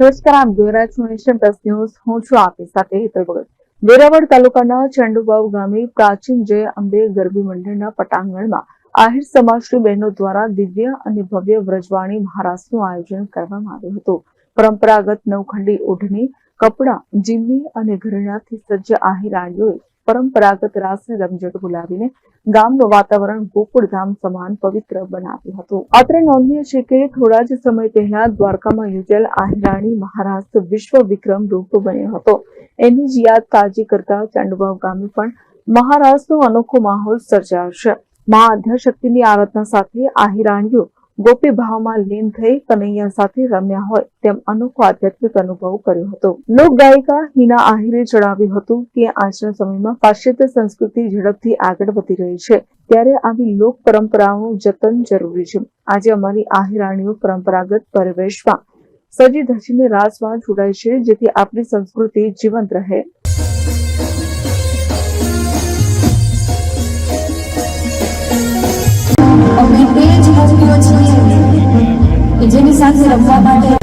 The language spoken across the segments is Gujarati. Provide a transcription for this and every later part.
નમસ્કાર, આપ નેશન પ્લસ ન્યૂઝ. હું છું આપની સાથે હેતલ ભગત. વેરાવળ તાલુકાના ચંડુબાવ ગામે પ્રાચીન જય અંબે ગરબી મંડળના પટાંગણમાં આહિર સમાજની બહેનો દ્વારા દિવ્ય અને ભવ્ય વ્રજવાણી મહારાજનું આયોજન કરવામાં આવ્યું હતું. પરંપરાગત નવખંડી ઓઢણી કપડાં જીમની અને ઘરેણાથી સજ્જ આહિરાણીઓએ પરંપરાગત રાસને રમઝટ બોલાવીને ગામનું વાતાવરણ ગોકુળધામ સમાન પવિત્ર બનાવ્યું હતું. અત્રે નોંધનીય છે કે થોડા જ સમય પહેલા દ્વારકામાં યોજાયેલ આહિરાણી મહારાષ્ટ્ર વિશ્વ વિક્રમ રૂપ બન્યો હતો. એની જ યાદ તાજી કરતા ચાંદુબાવ ગામે પણ મહારાષ્ટ્રનો અનોખો માહોલ સર્જાયો છે. મા આદ્યશક્તિની આરાધના સાથે આહિરાણીઓ ગોપી ભાવમાં લીન થઈ કનૈયા સાથે રમ્યા હોય તેમ અનોખો આધ્યાત્મિક અનુભવ કર્યો હતો. લોક ગાયિકા હિના આહિરે જણાવ્યું હતું કે આજના સમયમાં પાશ્ચાત્ય સંસ્કૃતિ ઝડપથી આગળ વધી રહી છે. ત્યારે આવી લોક પરંપરાઓનું જતન જરૂરી છે. આજે અમારી આહિરાણીઓ પરંપરાગત પરિવેશમાં સજી ધજીને રાસમાં જોડાય છે જેથી આપણી સંસ્કૃતિ જીવંત રહે. રમવા માટે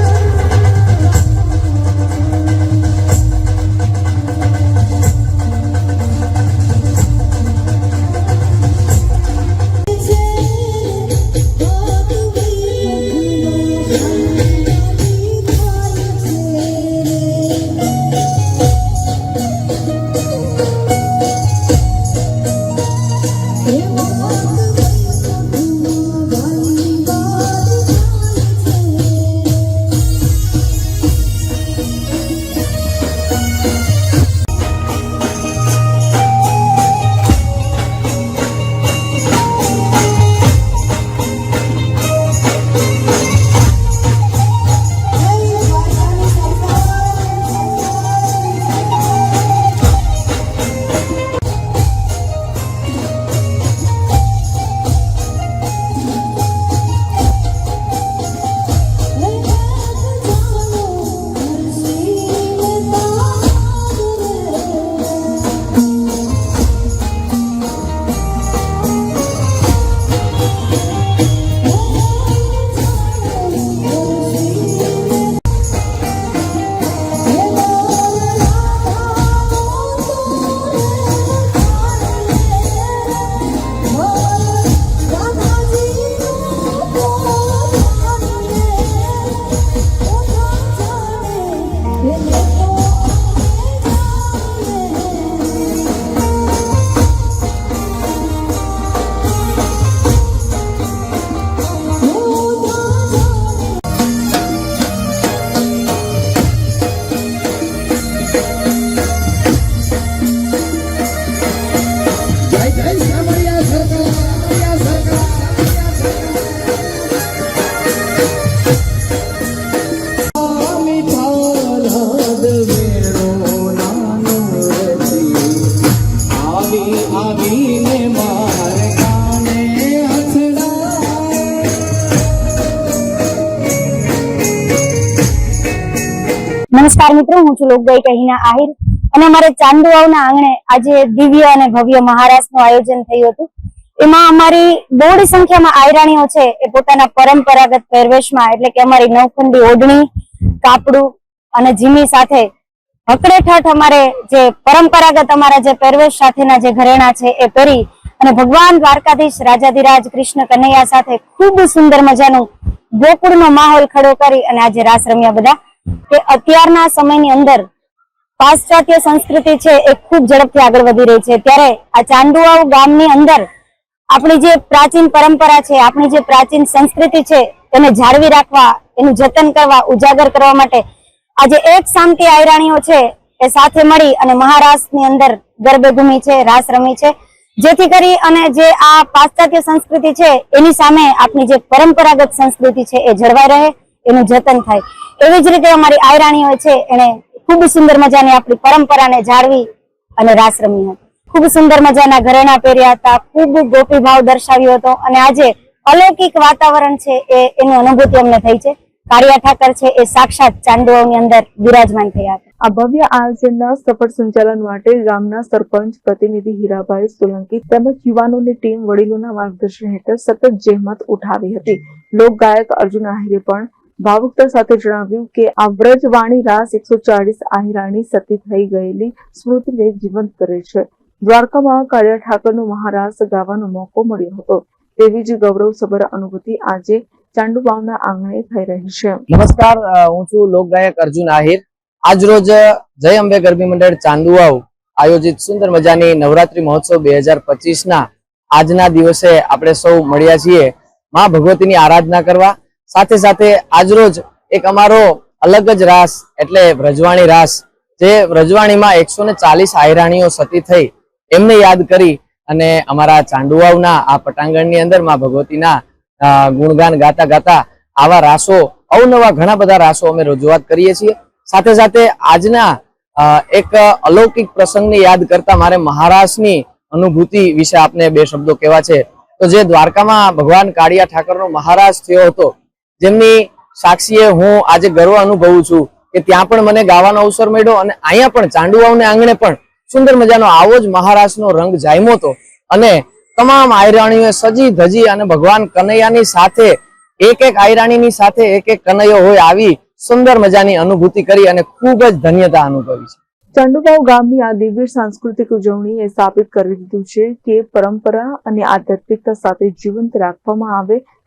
નમસ્કાર મિત્રો, હું છું લોકભાઈ કહીના આહિર અને અમારે ચાંદુઆવના આંગણે આજે દિવ્ય અને ભવ્ય મહારાષ્ટ્રનું આયોજન થયું હતું. એમાં અમારી બહોળી સંખ્યામાં આયરાણીઓ છે, એ પોતાના પરંપરાગત પહેરવેશમાં, એટલે કે અમારી નવખંડી ઓઢણી, કાપડું અને જીમી સાથે હકડેઠઠ અમારે જે પરંપરાગત અમારા જે પહેરવેશ સાથેના જે ઘરેણા છે એ પહેરી અને ભગવાન દ્વારકાધીશ રાજાધિરાજ કૃષ્ણ કનૈયા સાથે ખૂબ સુંદર મજાનું ગોકુળનો માહોલ ખડો કરી અને આજે રાસ રમ્યા બધા. કે અત્યારના સમયની અંદર પાશ્ચાત્ય સંસ્કૃતિ છે એ ખૂબ ઝડપથી આગળ વધી રહી છે. ત્યારે આ ચાંદુઆવ ગામની અંદર આપણી જે પ્રાચીન પરંપરા છે, આપણી જે પ્રાચીન સંસ્કૃતિ છે તેને જાળવી રાખવા, એનું જતન કરવા, ઉજાગર કરવા માટે આજે એક સામટી આયરાણીઓ છે એ સાથે મળી અને મહારાષ્ટ્રની અંદર ગરબે ઘૂમી છે રાસ રમી છે. જેથી કરી અને જે આ પાશ્ચાત્ય સંસ્કૃતિ છે, એની સામે આપણી જે પરંપરાગત સંસ્કૃતિ છે એ જળવાઈ રહે, એનું જતન થાય. એવી જ રીતે અમારી આયરાણીઓ છે એને ખૂબ સુંદર મજાની આપણી પરંપરાને જાળવી અને રાસ રમી હતી. ખૂબ સુંદર મજાના ઘરેણા પહેર્યા હતા, ખૂબ ગોપી ભાવ દર્શાવ્યો હતો અને આજે અલૌકિક વાતાવરણ છે એ, એની અનુભૂતિ અમને થઈ છે. કાળિયા ઠાકર છે, એ સાક્ષાત ચાંદોની અંદર બિરાજમાન થયા આ ભવ્ય આયોજનના સફળ સંચાલન માટે ગામના સરપંચ, પ્રતિનિધિ હીરાભાઈ સોલંકી તેમજ યુવાનોની ટીમ વડીલોના માર્ગદર્શન હેઠળ સતત જહેમત ઉઠાવી હતી. લોક ગાયક અર્જુન આહિરે પણ ભાવુકતા સાથે જણાવ્યું કે, આ વ્રજવાણી રાસ એકસો ચાલીસ આહિરાણી સતી થઈ ગયેલી સ્મૃતિને જીવંત કરે છે. દ્વારકામાં કાળિયા ઠાકરનો મહારાસ ગાવાનો મોકો મળ્યો હતો. તેવી જ ગૌરવસભર અનુભૂતિ આજે ચાંડુબાવના આંગણે થઈ રહી છે. નમસ્કાર હું છું લોકગાયક અર્જુન આહિર. આજ રોજ જય અંબે ગરબી મંડળ ચાંદુવાવ આયોજિત સુંદર મજાની નવરાત્રી મહોત્સવ બે હજાર આજના દિવસે આપણે સૌ મળ્યા છીએ. માં ભગવતીની આરાધના કરવા. સાથે સાથે આજરોજ એક અમારો અલગ જ રાસ, એટલે વ્રજવાણી રાસ, જે વ્રજવાણીમાં એકસો ને ચાલીસ આયરાણીઓ સતી થઈ. એમને યાદ કરી અને અમારા ચાંદુવાવના આ પટાંગણની અંદરમાં ભગવતીના ગુણગાન ગાતા ગાતા આવા રાસો, અવનવા ઘણા બધા રાસો અમે રજૂઆત કરીએ છીએ. સાથે સાથે આજના એક અલૌકિક પ્રસંગને યાદ કરતા મારે મહારાષ્ટ્રની અનુભૂતિ વિશે આપને બે શબ્દો કહેવા છે. તો જે દ્વારકામાં ભગવાન કાળિયા ઠાકરનો મહારાજ થયો હતો, જેમની સાક્ષીએ હું આજે ગર્વ અનુભવું છું કે ત્યાં પણ મને ગાવાનો અવસર મળ્યો અને અહીંયા પણ ચાંડુવાવને આંગણે પણ સુંદર મજાનો આવો જ મહારાષ્ટ્રનો રંગ જામ્યો હતો. અને તમામ આયરાણીઓ સજી ધજી અને ભગવાન કનૈયાની સાથે એક એક આયરાણીની સાથે એક એક કનૈયો હોય આવી સુંદર મજાની અનુભૂતિ કરી અને ખૂબ જ ધન્યતા અનુભવી છે. ચાંડુબાવ ગામની આ દિવ્ય સાંસ્કૃતિક ઉજવણી એ સાબિત કરી દીધું છે કે પરંપરા અને આધ્યાત્મિકતા સાથે જીવંત રાખવામાં આવે